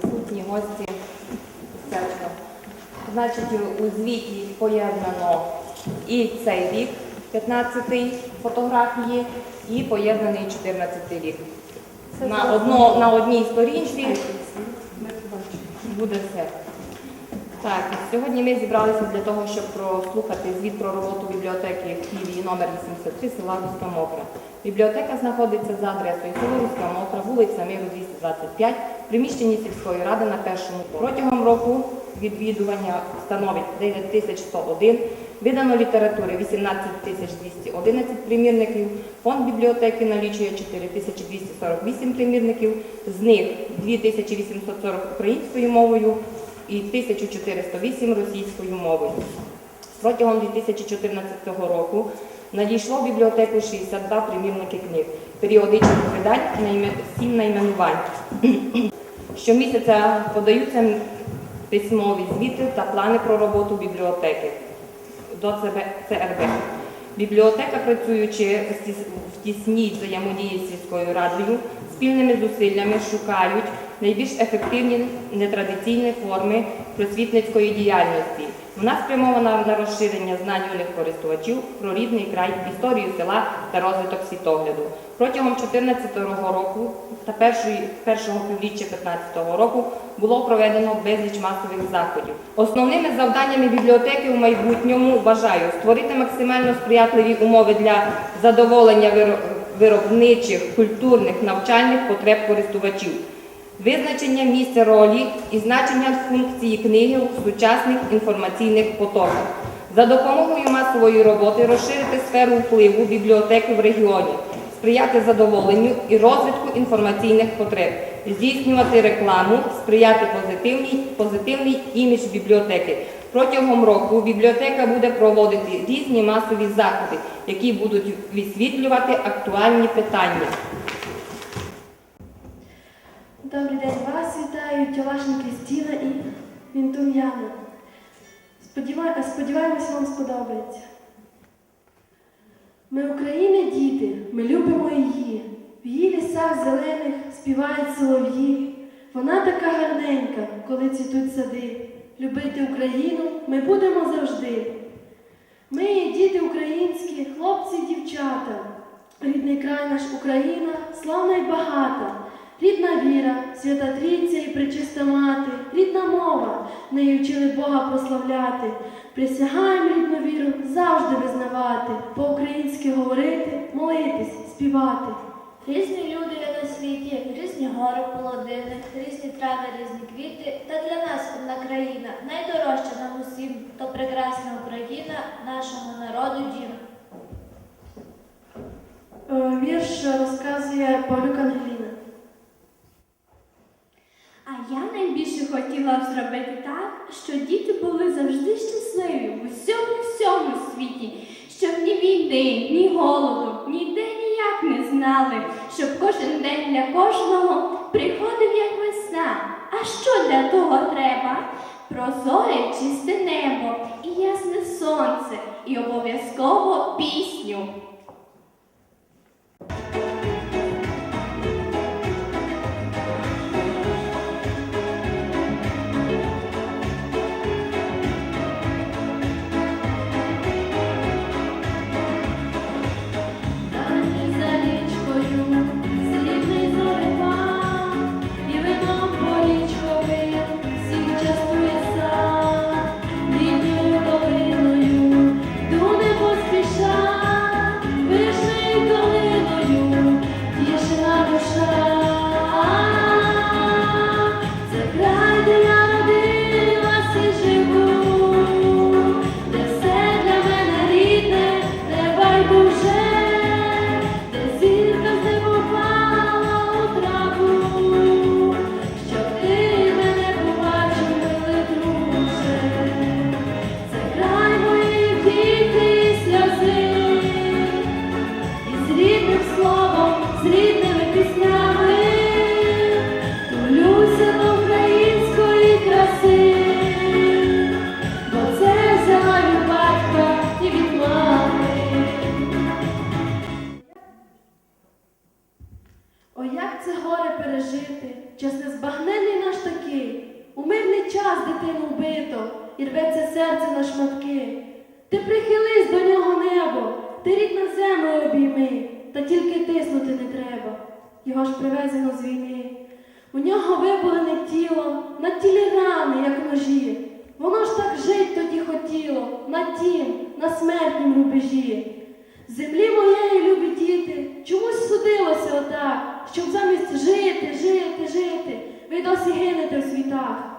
присутні гості містечка. Значить, у звіті поєднано і цей рік, 15-й фотографії, і поєднаний 14-й рік. На, одно, на одній сторінці буде все. Так, сьогодні ми зібралися для того, щоб прослухати звіт про роботу бібліотеки в Києві номер 83 села Руська Мокра. Бібліотека знаходиться за адресою село Руська Мокра, вулиця Миру 225, в приміщенні сільської ради на першому. Протягом року відвідування становить 9101, видано літератури 18211 примірників, фонд бібліотеки налічує 4248 примірників, з них 2840 українською мовою і 1408 російською мовою. Протягом 2014 року надійшло в бібліотеку 62 примірники книг, періодичних видань, 7 найменувань. Щомісяця подаються письмові звіти та плани про роботу бібліотеки до ЦРБ. Бібліотека, працюючи в тісній взаємодії з сільською радою, спільними зусиллями шукають найбільш ефективні нетрадиційні форми просвітницької діяльності. Вона спрямована на розширення знань юних користувачів про рідний край, історію села та розвиток світогляду. Протягом 2014 року та першої, першого півріччя 2015 року було проведено безліч масових заходів. Основними завданнями бібліотеки у майбутньому вважаю створити максимально сприятливі умови для задоволення виро- виробничих, культурних, навчальних потреб користувачів. Визначення місця ролі і значення функції книги у сучасних інформаційних потоках. За допомогою масової роботи розширити сферу впливу бібліотеки в регіоні, сприяти задоволенню і розвитку інформаційних потреб, здійснювати рекламу, сприяти позитивній, позитивний імідж бібліотеки. Протягом року бібліотека буде проводити різні масові заходи, які будуть висвітлювати актуальні питання. Добрий день, вас вітають Тьолашна Крістіна і Мінтун Яна. Сподіваю, сподіваємось, вам сподобається. Ми України діти, ми любимо її. В її лісах зелених співають солов'ї. Вона така гарненька, коли цвітуть сади. Любити Україну ми будемо завжди. Ми є діти українські, хлопці і дівчата. Рідний край наш Україна, славна й багата. Рідна віра, свята трійця і пречиста мати, рідна мова, нею вчили Бога прославляти. Присягаємо рідну віру завжди визнавати, по-українськи говорити, молитись, співати. Різні люди є на світі, різні гори полонини, різні трави, різні квіти. Та для нас одна країна, найдорожча нам усім, то прекрасна Україна, нашого народу дім. Е, Вірш розказує Павлюк Ангеліна. А я найбільше хотіла б зробити так, що діти були завжди щасливі в усьому всьому світі, щоб ні війни, ні голоду, ніде ніяк не знали, щоб кожен день для кожного приходив як весна. А що для того треба? Прозоре чисте небо і ясне сонце, і обов'язково пісню. Час дитину вбито, і рветься серце на шматки. Ти прихились до нього небо, ти рідна землю обійми, та тільки тиснути не треба. Його ж привезено з війни. У нього виболене тіло, на тілі рани, як ножі. Воно ж так жить тоді хотіло, на тім, на смертнім рубежі. Землі моєї, любі діти, чомусь судилося отак, щоб замість жити, жити, жити, ви досі гинете в світах.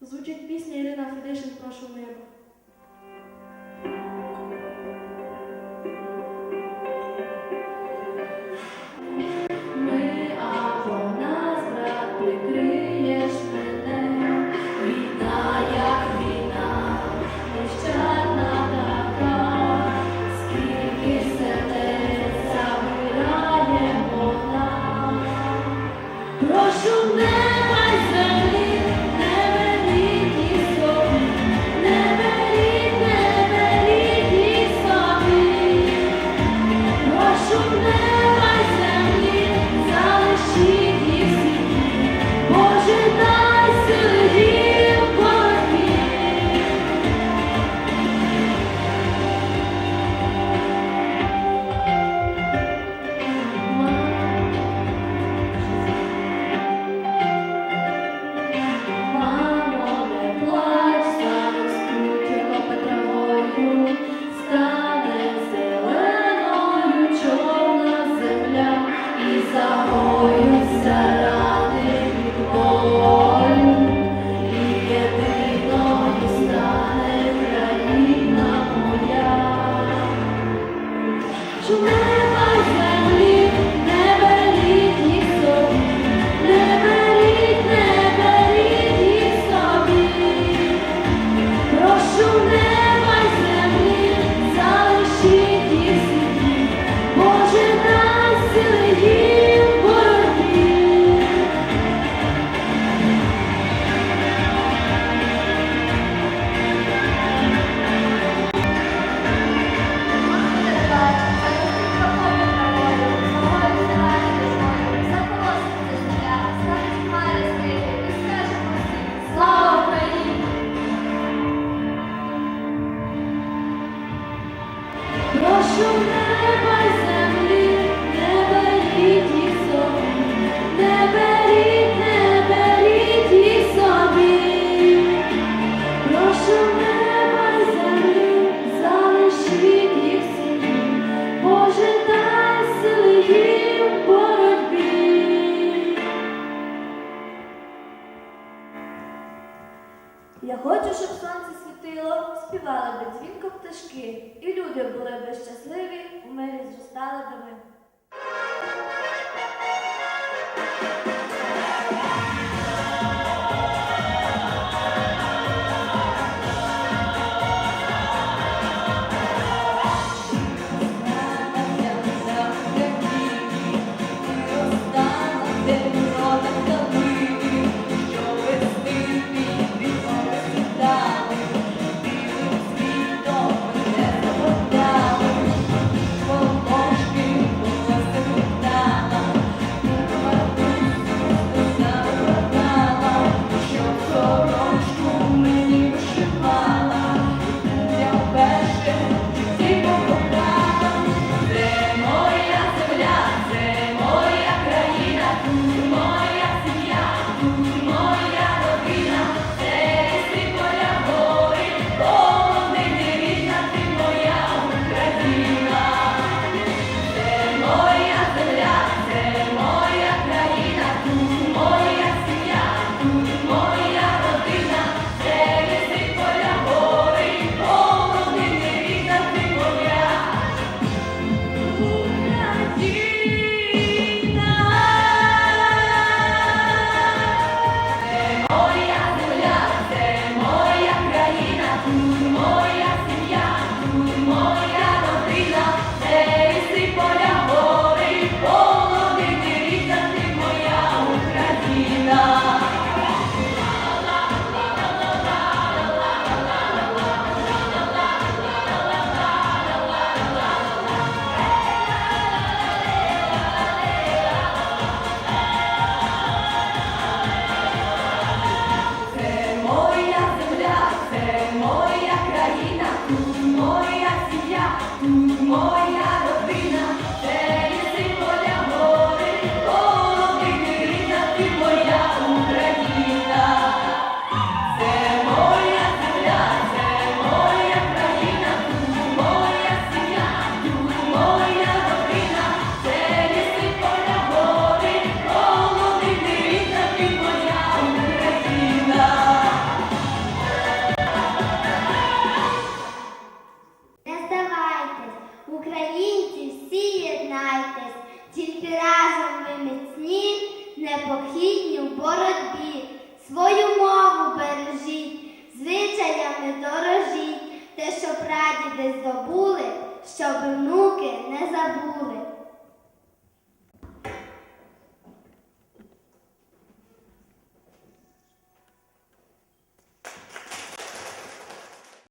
Звучить пісня Ірина Федишин Прошу неба. Прошу співали би дзвінко пташки, і люди були би щасливі, у мирі зростали би ми. Непохитні в боротьбі, свою мову бережіть, звичаями дорожіть, те, що прадіди здобули, щоб внуки не забули.